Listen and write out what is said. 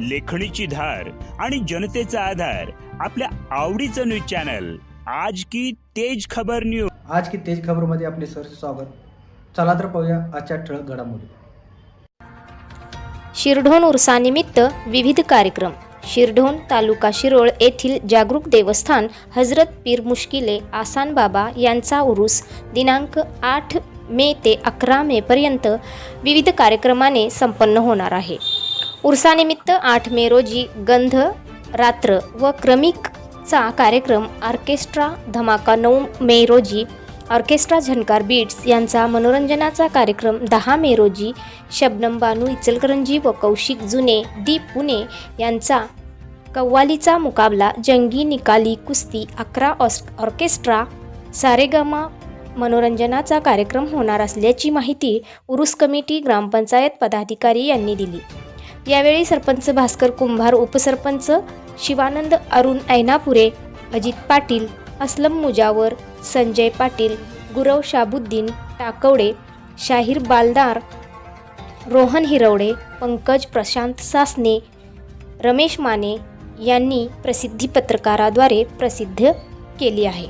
लेखणीची धार आणि जनतेचा आधार आपल्या आवडीचं न्यूज चॅनल. आज की तेज खबर न्यूज आज की तेज खबरमध्ये आपले सर स्वागत. चला तर पाहूया आजच्या ठळक घडामोडी. शिरढोण उरसानिमित्त विविध कार्यक्रम. शिरढोण तालुका शिरोळ येथील जागरूक देवस्थान हजरत पीर मुश्किले आसान बाबा यांचा उरूस दिनांक आठ मे ते अकरा मेपर्यंत विविध कार्यक्रमाने संपन्न होणार आहे. उर्सानिमित्त आठ मे रोजी गंध रात्र व क्रमिकचा कार्यक्रम ऑर्केस्ट्रा धमाका नऊ मे रोजी. ऑर्केस्ट्रा झनकार बीट्स यांचा मनोरंजनाचा कार्यक्रम दहा मे रोजी. शबनम बानू इचलकरंजी व कौशिक जुने दीप पुणे यांचा कव्वालीचा मुकाबला जंगी निकाली कुस्ती अकरा ऑस ऑर्केस्ट्रा सारेगामा मनोरंजनाचा कार्यक्रम होणार असल्याची माहिती उरुस कमिटी ग्रामपंचायत पदाधिकारी यांनी दिली. यावेळी सरपंच भास्कर कुंभार उपसरपंच शिवानंद अरुण ऐनापुरे अजित पाटील असलम मुजावर संजय पाटील गुरव शाबुद्दीन टाकवडे शाहीर बालदार रोहन हिरवडे पंकज प्रशांत सासने रमेश माने यांनी प्रसिद्धी पत्रकाराद्वारे प्रसिद्ध केली आहे.